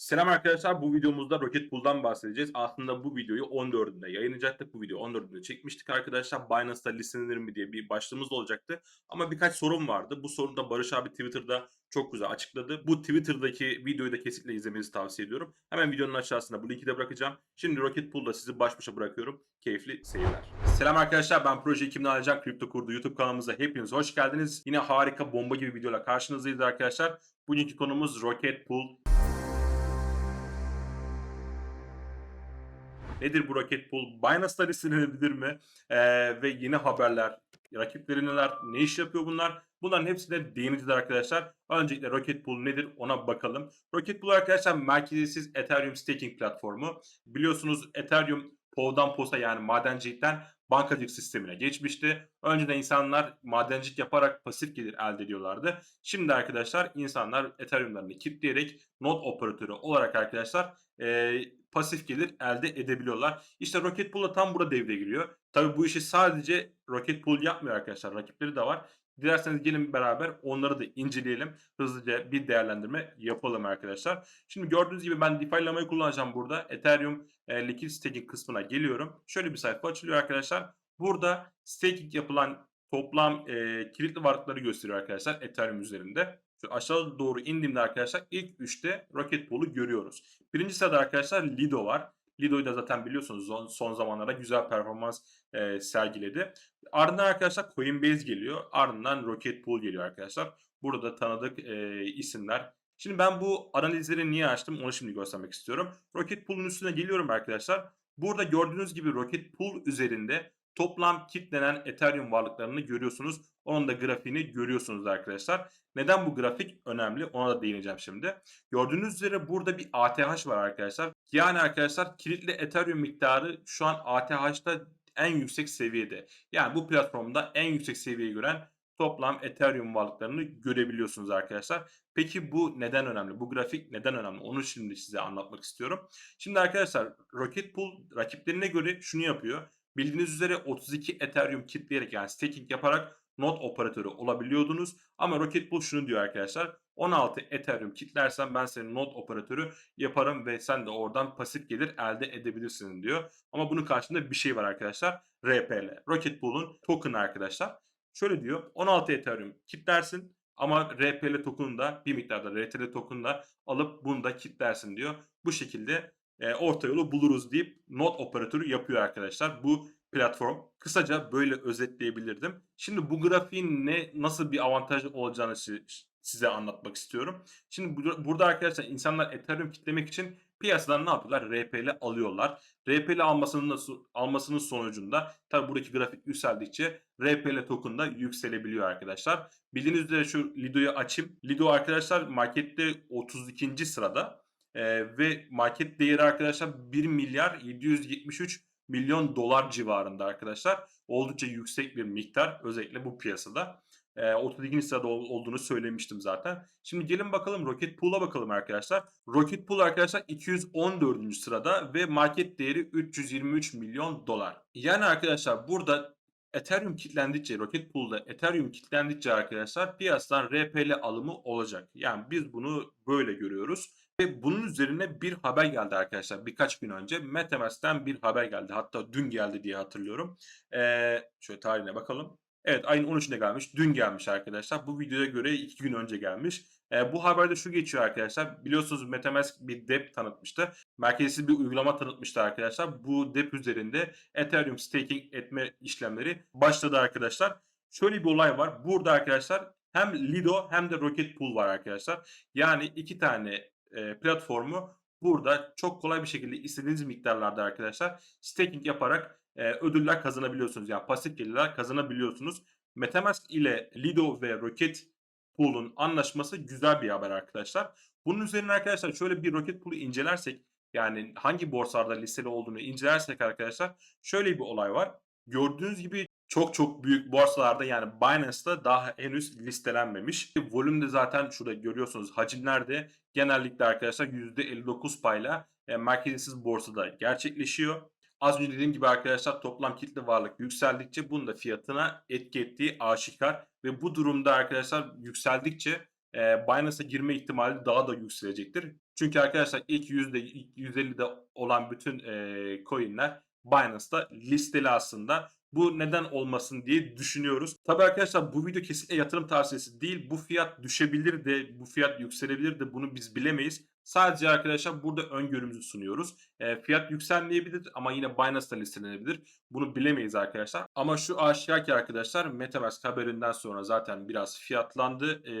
Selam arkadaşlar. Bu videomuzda Rocket Pool'dan bahsedeceğiz. Aslında bu videoyu 14'ünde yayınlayacaktık. Bu videoyu 14'ünde çekmiştik arkadaşlar. Binance'da listelenir mi diye bir başlığımız da olacaktı. Ama birkaç sorun vardı. Bu sorunu da Barış abi Twitter'da çok güzel açıkladı. Bu Twitter'daki videoyu da kesinlikle izlemenizi tavsiye ediyorum. Hemen videonun aşağısına bu linki de bırakacağım. Şimdi Rocket Pool'da sizi baş başa bırakıyorum. Keyifli seyirler. Selam arkadaşlar ben Proje 2000 Alacak Kripto Kurdu YouTube kanalımıza hepiniz hoş geldiniz. Yine harika bomba gibi videoyla karşınızdayız arkadaşlar. Bugünkü konumuz Rocket Pool. Nedir bu Rocket Pool? Binance'da listelenebilir mi? Ee, ve yeni haberler, rakipleri neler, ne iş yapıyor bunlar? Bunların hepsine değineceğiz arkadaşlar. Öncelikle Rocket Pool nedir ona bakalım. Rocket Pool arkadaşlar merkeziyetsiz Ethereum staking platformu. Biliyorsunuz Ethereum POV'dan POS'a yani madencilikten bankacılık sistemine geçmişti. Önceden insanlar madencilik yaparak pasif gelir elde ediyorlardı. Şimdi arkadaşlar insanlar Ethereum'larını kilitleyerek node operatörü olarak arkadaşlar e, pasif gelir elde edebiliyorlar. İşte Rocket Pool da tam burada devreye giriyor. Tabi bu işi sadece Rocket Pool yapmıyor arkadaşlar. Rakipleri de var. Dilerseniz gelin beraber onları da inceleyelim. Hızlıca bir değerlendirme yapalım arkadaşlar. Şimdi gördüğünüz gibi ben DeFi'lamayı kullanacağım burada. Ethereum e, Liquid Staking kısmına geliyorum. Şöyle bir sayfa açılıyor arkadaşlar. Burada staking yapılan toplam e, kilitli varlıkları gösteriyor arkadaşlar Ethereum üzerinde. Şu aşağı doğru indiğimde arkadaşlar ilk 3'te Rocket Pool'u görüyoruz. Birinci sırada arkadaşlar Lido var. Lido'yu da zaten biliyorsunuz son, son zamanlarda güzel performans e, sergiledi. Ardından arkadaşlar Coinbase geliyor. Ardından Rocket Pool geliyor arkadaşlar. Burada tanıdık e, isimler. Şimdi ben bu analizleri niye açtım onu şimdi göstermek istiyorum. Rocket Pool'un üstüne geliyorum arkadaşlar. Burada gördüğünüz gibi Rocket Pool üzerinde toplam kitlenen Ethereum varlıklarını görüyorsunuz. Onun da grafiğini görüyorsunuz arkadaşlar. Neden bu grafik önemli? Ona da değineceğim şimdi. Gördüğünüz üzere burada bir ATH var arkadaşlar. Yani arkadaşlar kilitli Ethereum miktarı şu an ATH'da en yüksek seviyede. Yani bu platformda en yüksek seviyeyi gören toplam Ethereum varlıklarını görebiliyorsunuz arkadaşlar. Peki bu neden önemli? Bu grafik neden önemli? Onu şimdi size anlatmak istiyorum. Şimdi arkadaşlar Rocket Pool rakiplerine göre şunu yapıyor. Bildiğiniz üzere 32 Ethereum kitleyerek yani staking yaparak node operatörü olabiliyordunuz. Ama Rocket Pool şunu diyor arkadaşlar. 16 Ethereum kitlersen ben senin node operatörü yaparım ve sen de oradan pasif gelir elde edebilirsin diyor. Ama bunun karşında bir şey var arkadaşlar. RPL. Rocket Pool'un token arkadaşlar. Şöyle diyor. 16 Ethereum kitlersin ama RPL token'u da bir miktarda RTL token'u da alıp bunu da kitlersin diyor. Bu şekilde e, orta yolu buluruz deyip node operatörü yapıyor arkadaşlar. Bu platform. Kısaca böyle özetleyebilirdim. Şimdi bu grafiğin ne nasıl bir avantaj olacağını size anlatmak istiyorum. Şimdi burada arkadaşlar insanlar Ethereum kitlemek için piyasadan ne yapıyorlar? RPL alıyorlar. RPL almasının almasının sonucunda tabi buradaki grafik yükseldikçe RPL token da yükselebiliyor arkadaşlar. Bildiğiniz üzere şu Lido'yu açayım. Lido arkadaşlar markette 32. sırada. Ee, ve market değeri arkadaşlar 1 milyar 773 milyon dolar civarında arkadaşlar. Oldukça yüksek bir miktar özellikle bu piyasada. E, 32. sırada olduğunu söylemiştim zaten. Şimdi gelin bakalım Rocket Pool'a bakalım arkadaşlar. Rocket Pool arkadaşlar 214. sırada ve market değeri 323 milyon dolar. Yani arkadaşlar burada Ethereum kitlendikçe, Rocket Pool'da Ethereum kitlendikçe arkadaşlar piyasadan RPL alımı olacak. Yani biz bunu böyle görüyoruz. Ve bunun üzerine bir haber geldi arkadaşlar birkaç gün önce. Metamask'ten bir haber geldi. Hatta dün geldi diye hatırlıyorum. Ee, şöyle tarihine bakalım. Evet ayın 13'ünde gelmiş. Dün gelmiş arkadaşlar. Bu videoya göre 2 gün önce gelmiş. Ee, bu haberde şu geçiyor arkadaşlar. Biliyorsunuz Metamask bir dep tanıtmıştı. Merkezsiz bir uygulama tanıtmıştı arkadaşlar. Bu dep üzerinde Ethereum staking etme işlemleri başladı arkadaşlar. Şöyle bir olay var. Burada arkadaşlar hem Lido hem de Rocket Pool var arkadaşlar. Yani iki tane e, platformu burada çok kolay bir şekilde istediğiniz miktarlarda arkadaşlar staking yaparak e, ödüller kazanabiliyorsunuz. Yani pasif gelirler kazanabiliyorsunuz. Metamask ile Lido ve Rocket Pool'un anlaşması güzel bir haber arkadaşlar. Bunun üzerine arkadaşlar şöyle bir Rocket Pool'u incelersek yani hangi borsalarda listeli olduğunu incelersek arkadaşlar şöyle bir olay var. Gördüğünüz gibi çok çok büyük borsalarda yani Binance'da daha henüz listelenmemiş. Volüm de zaten şurada görüyorsunuz hacimlerde genellikle arkadaşlar %59 payla e, merkezisiz borsada gerçekleşiyor. Az önce dediğim gibi arkadaşlar toplam kitle varlık yükseldikçe bunun da fiyatına etki ettiği aşikar. Ve bu durumda arkadaşlar yükseldikçe e, Binance'a girme ihtimali daha da yükselecektir. Çünkü arkadaşlar ilk yüzde ilk 150'de olan bütün eee coin'ler Binance'da listeli aslında. Bu neden olmasın diye düşünüyoruz. Tabii arkadaşlar bu video kesinlikle yatırım tavsiyesi değil. Bu fiyat düşebilir de, bu fiyat yükselebilir de bunu biz bilemeyiz. Sadece arkadaşlar burada öngörümüzü sunuyoruz. E, fiyat yükselmeyebilir ama yine Binance'da listelenebilir. Bunu bilemeyiz arkadaşlar. Ama şu aşikar ki arkadaşlar Metamask haberinden sonra zaten biraz fiyatlandı. E,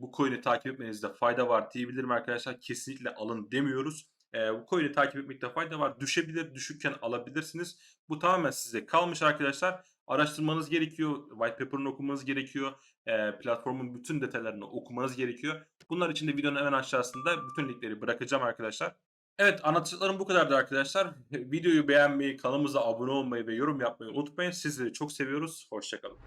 bu coin'i takip etmenizde fayda var diyebilirim arkadaşlar. Kesinlikle alın demiyoruz. E, bu coin'i takip etmekte fayda var. Düşebilir, düşükken alabilirsiniz. Bu tamamen size kalmış arkadaşlar. Araştırmanız gerekiyor, white paper'ını okumanız gerekiyor, e, platformun bütün detaylarını okumanız gerekiyor. Bunlar için de videonun hemen aşağısında bütün linkleri bırakacağım arkadaşlar. Evet anlatacaklarım bu kadardı arkadaşlar. Videoyu beğenmeyi, kanalımıza abone olmayı ve yorum yapmayı unutmayın. Sizleri çok seviyoruz. Hoşçakalın.